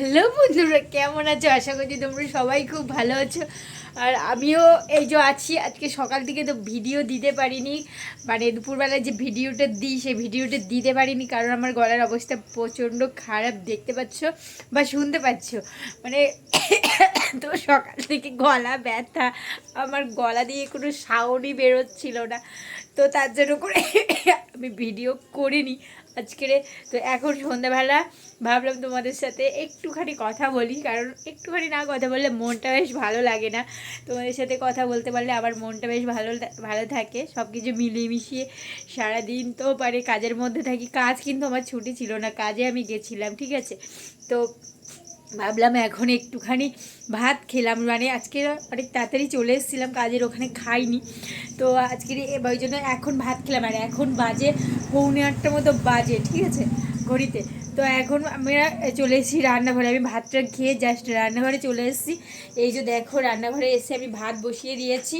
Hello বন্ধুরা, কেমন আছো? আশা করছি তোমরা সবাই খুব ভালো আছো। আর আমিও এই যে আছি, আজকে সকাল থেকে তো ভিডিও দিতে পারিনি। মানে দুপুরবেলায় যে ভিডিওটা দিই, সেই ভিডিওটা দিতে পারিনি, কারণ আমার গলার অবস্থা প্রচণ্ড খারাপ, দেখতে পাচ্ছ বা শুনতে পাচ্ছ। মানে তো সকাল থেকে গলা ব্যথা, আমার গলা দিয়ে কোনো সাউন্ডই বেরোচ্ছিল না। তো তার জন্য করে আমি ভিডিও করিনি। আজকের তো এখন সন্ধ্যাবেলা ভাবলাম তোমাদের সাথে একটুখানি কথা বলি, কারণ একটুখানি না কথা বললে মনটা বেশ ভালো লাগে না। তোমাদের সাথে কথা বলতে পারলে আবার মনটা বেশ ভালো ভালো থাকে। সব কিছু মিলিয়ে মিশিয়ে সারাদিন তো পারে কাজের মধ্যে থাকি। কাজ কিন্তু আমার ছুটি ছিল না, কাজে আমি গেছিলাম, ঠিক আছে? তো ভাবলাম এখন একটুখানি ভাত খেলাম। মানে আজকে অনেক তাড়াতাড়ি চলে এসেছিলাম, কাজের ওখানে খাইনি। তো আজকের ওই জন্য এখন ভাত খেলাম। আর এখন বাজে পৌনে আটটার মতো বাজে, ঠিক আছে? ঘড়িতে। তো এখন আমরা চলে এসেছি রান্নাঘরে। আমি ভাতটা খেয়ে জাস্ট রান্নাঘরে চলে এসেছি। এই যে দেখো, রান্নাঘরে এসে আমি ভাত বসিয়ে দিয়েছি।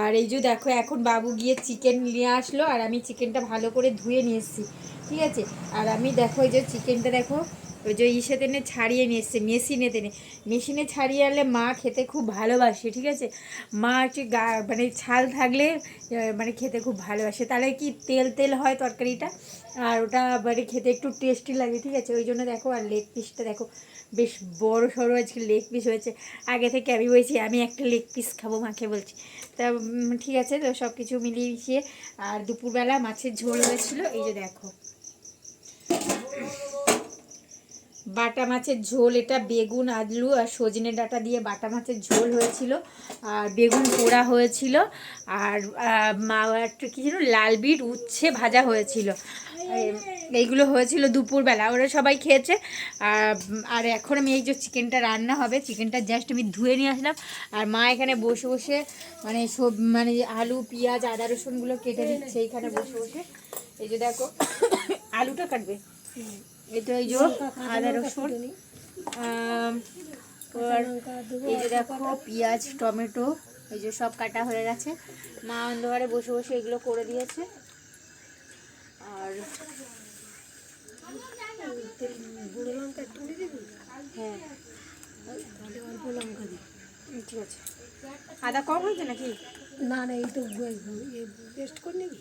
আর এই যে দেখো, এখন বাবু গিয়ে চিকেন নিয়ে আসলো। আর আমি চিকেনটা ভালো করে ধুয়ে নিয়ে এসেছি, ঠিক আছে? আর আমি দেখো, এই যে চিকেনটা দেখো ওই যে ইসে টেনে ছাড়িয়ে নিয়ে এসছে, মেশিনে টেনে মেশিনে ছাড়িয়ে আনলে মা খেতে খুব ভালোবাসে, ঠিক আছে? মা হচ্ছে গা মানে ছাল থাকলে মানে খেতে খুব ভালোবাসে। তাহলে কি তেল তেল হয় তরকারিটা? আর ওটা মানে খেতে একটু টেস্টি লাগে, ঠিক আছে? ওই জন্য দেখো, আর লেগ পিসটা দেখো, বেশ বড় সড়ো আজকে লেগ পিস হয়েছে। আগে থেকে আমি বলছি, আমি একটা লেগ পিস খাব, মাকে বলছি। তা ঠিক আছে, তো সব কিছু মিলিয়ে মিশিয়ে আর দুপুরবেলা মাছের ঝোল হয়েছিল, এই যে দেখো। বাটা মাছের ঝোল, এটা বেগুন, আলু আর সজনে ডাঁটা দিয়ে বাটা মাছের ঝোল হয়েছিল আর বেগুন পোড়া হয়েছিল আর একটা কি ছিল লাল বিট উচ্ছে ভাজা হয়েছিল। এইগুলো হয়েছিল দুপুরবেলা, ওরা সবাই খেয়েছে। আর আর এখন আমি এই যে চিকেনটা রান্না হবে, চিকেনটা জাস্ট আমি ধুয়ে নিয়ে আসলাম। আর মা এখানে বসে বসে মানে সব মানে আলু, পেঁয়াজ, আদা, রসুনগুলো কেটে দিচ্ছে এইখানে বসে বসে। এই যে দেখো, আলুটা কাটবে। এটা এই যে আদা রসুন। আর এই যে দেখো পেঁয়াজ টমেটো এই যে সব কাটা হয়ে গেছে। মা অন্ধকারে বসে বসে এগুলো করে দিয়েছে। আর বুড়ো লঙ্কা একটু দিবি হ্যাঁ। অল্প লঙ্কা দিবি ঠিক আছে। আদা কম হয়েছে নাকি? না না এই তো পেস্ট করে নিবি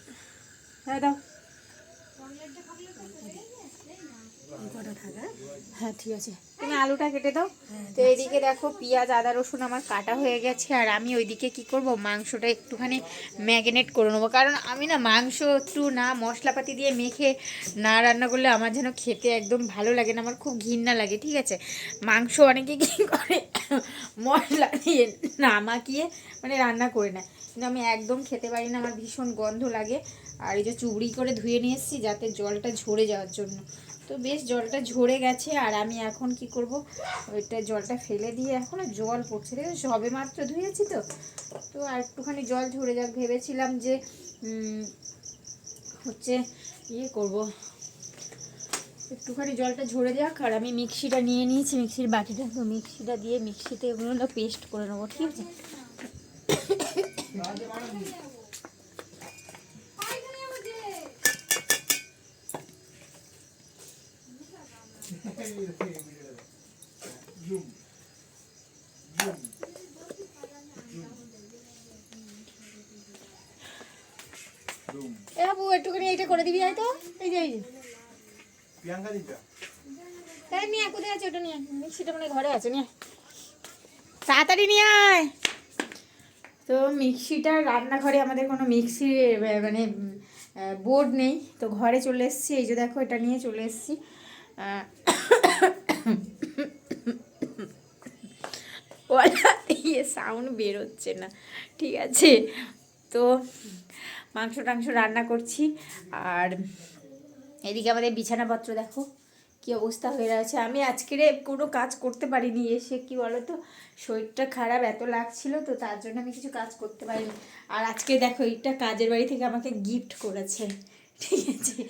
হ্যাঁ দাও। হ্যাঁ ঠিক আছে। তুমি আলুটা কেটে দাও। তো দেখো পেঁয়াজ, আদা, রসুন আমার কাটা হয়ে গেছে, আর আমি ওইদিকে কি করব? মাংসটা একটুখানি ম্যাগনেট করে নেব। কারণ আমি না মাংস না মশলাপাতি দিয়ে মেখে না রান্না করলে আমার যেন খেতে একদম ভালো লাগে না, আমার খুব ঘৃণা লাগে, ঠিক আছে? মাংস অনেকে কি করে? মশলা দিয়ে না মাখিয়ে মানে রান্না করে না কিন্তু আমি একদম খেতে পারি না, আমার ভীষণ গন্ধ লাগে। আর এই যে চুবড়ি করে ধুয়ে নিয়ে এসেছি যাতে জলটা ঝরে যাওয়ার জন্য। তো বেশ জলটা ঝরে গেছে, আর আমি এখন কি করব? ওইটা জলটা ফেলে দিয়ে এখনও জল পড়ছে। দেখো, সবে মাত্র ধুয়েছি তো। তো আর একটুখানি জল ঝরে যাক, ভেবেছিলাম যে হচ্ছে ইয়ে করব। একটুখানি জলটা ঝরে যাক, আর আমি মিক্সিটা নিয়ে নিয়েছি, মিক্সির বাটিটা। তো মিক্সিটা দিয়ে মিক্সিতে এগুলো পেস্ট করে নেব, ঠিক আছে? এ বাবু একটুখানি এইটা করে দিবি হয়তো? এই যে এই যে। প্রিয়াঙ্কা দিটা তাই নিয়ে কোথায় আছে ওটা? নিয়ে মিক্সিটা মানে ঘরে আছে নিয়ে তাড়াতাড়ি নিয়ে আয়। তো মিক্সিটা রান্নাঘরে আমাদের কোনো মিক্সি মানে বোর্ড নেই। তো ঘরে চলে এসেছি। এই যে দেখো এটা নিয়ে চলে এসেছি। ওলা দিয়ে সাউন্ড বেরোচ্ছে না। ঠিক আছে? তো মাংস টাংস রান্না করছি আর এদিকে আমাদের বিছানাপত্র দেখো, কি অবস্থা হয়ে রয়েছে। আমি আজকের কোনো কাজ করতে পারিনি এসে, কি বলো তো শরীরটা খারাপ, এত লাগছিল তো, তার জন্য আমি কিছু কাজ করতে পারিনি। আর আজকে দেখো, এইটা কাজের বাড়ি থেকে আমাকে গিফট করেছে। ঠিক আছে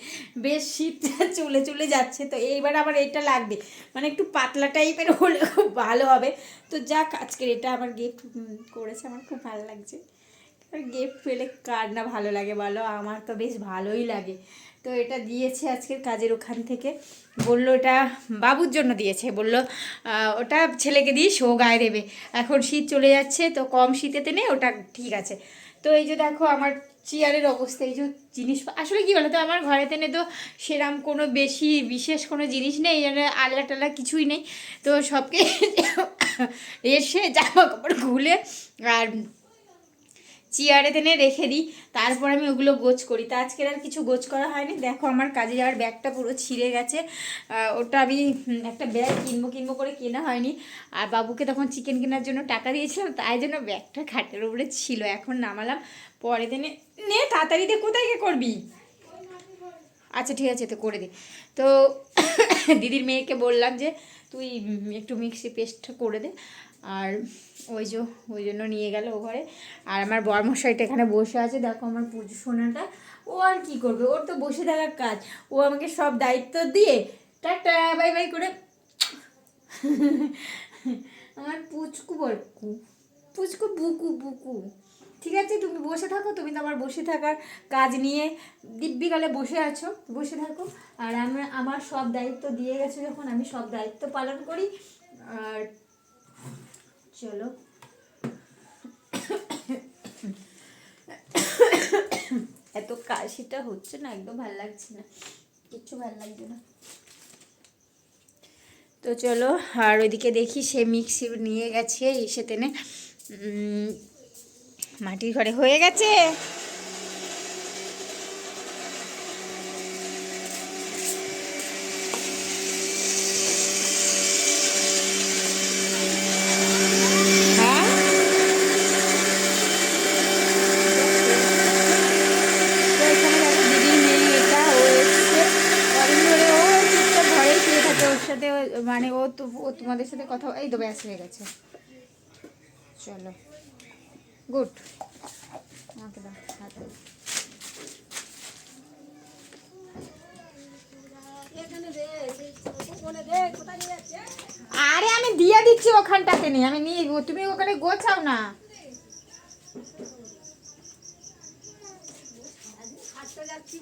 বেশ শীতটা চলে চলে যাচ্ছে, তো এইবার আবার এটা লাগবে। মানে একটু পাতলা টাইপের হলে খুব ভালো হবে। তো যাক, আজকের এটা আমার গিফট করেছে, আমার খুব ভালো লাগছে। গিফট পেলে কার না ভালো লাগে বলো? আমার তো বেশ ভালোই লাগে। তো এটা দিয়েছে আজকের কাজের ওখান থেকে। বলল এটা বাবুর জন্য দিয়েছে। বলল ওটা ছেলেকে দিয়ে শো গায়ে দেবে। এখন শীত চলে যাচ্ছে, তো কম শীতেতে নেই ওটা ঠিক আছে। তো এই যে দেখো আমার চেয়ারের অবস্থা, এই যে জিনিস, আসলে কি বলতো, আমার ঘরেতে নে তো সেরাম কোনো বেশি বিশেষ কোনো জিনিস নেই আল্লা টাল্লা কিছুই নেই। তো সবকে এসে জামা কাপড় খুলে আর চেয়ারে টেনে রেখে দিই, তারপর আমি ওগুলো গোছ করি। তা আজকের আর কিছু গোছ করা হয়নি। দেখো আমার কাজে যাওয়ার ব্যাগটা পুরো ছিঁড়ে গেছে। ওটা আমি একটা ব্যাগ কিনবো কিনবো করে কেনা হয়নি। আর বাবুকে তখন চিকেন কেনার জন্য টাকা দিয়েছিলাম, তাই জন্য ব্যাগটা খাটের উপরে ছিল। এখন নামালাম, পরে দিনে নে তাড়াতাড়ি দিয়ে কোথায় গিয়ে করবি? আচ্ছা ঠিক আছে, তো করে দিই তো দিদির মেয়েকে বললাম যে, তুই একটু মিক্সি পেস্ট করে দে। আর ওই যে, ওই জন্য নিয়ে গেল ও ঘরে। আর আমার বরমশাইটা এখানে বসে আছে। দেখো আমার পুজো সোনাটা। ও আর কি করবে? ওর তো বসে থাকার কাজ। ও আমাকে সব দায়িত্ব দিয়ে টাটা, বাই বাই করে আমার পুচকু বরকু, পুচকু বুকু বুকু। ঠিক আছে? তুমি বসে থাকো। তুমি তো আমার বসে থাকার কাজ নিয়ে দিব্যিকালে বসে আছো। বসে থাকো। আর আমি আমার সব দায়িত্ব দিয়ে গেছে যখন। আমি সব দায়িত্ব পালন করি। আর চলো। এত কাশিটা হচ্ছে না, একদম ভালো লাগছে না। কিচ্ছু ভালো লাগছে না। তো চলো, আর ওইদিকে দেখি সে মিক্সি নিয়ে গেছে, এসে টেনে মাটির ঘরে হয়ে গেছে হ্যাঁ তো এখানে দেখো দিদির মেয়ে এটা ও এসছে কদিন ধরে ও চুপচাপ ঘরেই শুয়ে থাকে ওর সাথে ও- মানে ও তো, ও তোমাদের সাথে কথা এই তো ব্যাস হয়ে গেছে। চলো। গুড। আমাকে দাও আরে আমি দিয়ে দিচ্ছি ওখানটাতে নিয়ে, আমি নিয়ে তুমি ওখানে গোছাও না। যাচ্ছি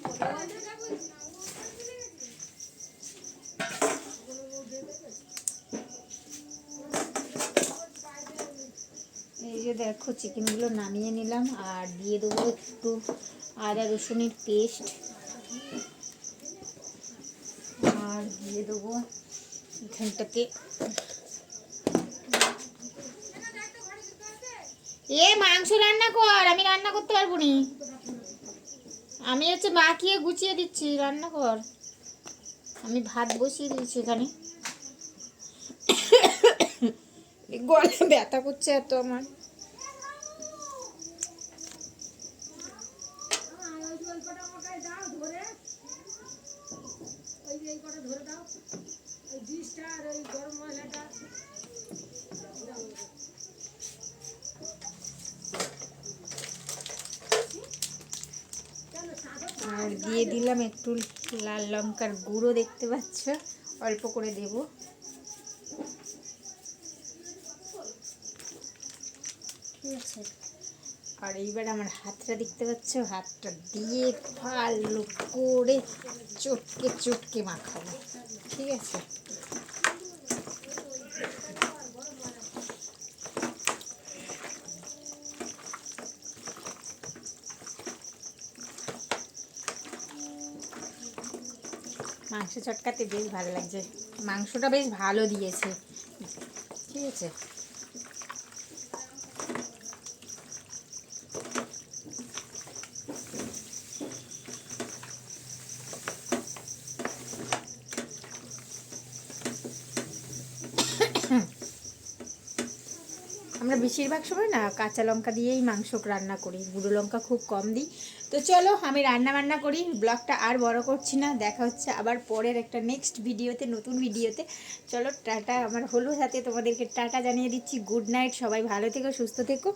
বলে দেখো চিকেনগুলো নামিয়ে নিলাম আর দিয়ে দেবো একটু আদা রসুনের পেস্ট। আর দিয়ে দেবো এখানটাতে। এ, মাংস রান্না কর, আমি রান্না করতে পারব নি। আমি হচ্ছে মাখিয়ে গুছিয়ে দিচ্ছি, রান্না কর। আমি ভাত বসিয়ে দিয়েছি এখানে। গলা ব্যথা করছে এত আমার দাও ধরে ওই এই কটা ধরে দাও ওই ডিশটা আর ওই গরম মশলাটা আর দিয়ে দিলাম একটু লাল লঙ্কার গুঁড়ো দেখতে পাচ্ছ। অল্প করে দেব। ঠিক আছে। আর এইবার আমার হাতটা দেখতে পাচ্ছ? হাতটা দিয়ে ভালো করে চটকে চটকে মাখাবো। ঠিক আছে? মাংস চটকাতে বেশ ভালো লাগছে। মাংসটা বেশ ভালো দিয়েছে। ঠিক আছে? আমরা বেশিরভাগ সময় না কাঁচা লঙ্কা দিয়েই মাংস রান্না করি, গুঁড়ো লঙ্কা খুব কম দিই। তো চলো আমি রান্না বান্না করি, ব্লগটা আর বড় করছি না, দেখা হচ্ছে আবার পরের একটা নেক্সট ভিডিওতে, নতুন ভিডিওতে। চলো টাটা, আমার হলুদ হাতে তোমাদেরকে টাটা জানিয়ে দিচ্ছি গুড নাইট সবাই ভালো থেকো, সুস্থ থেকো।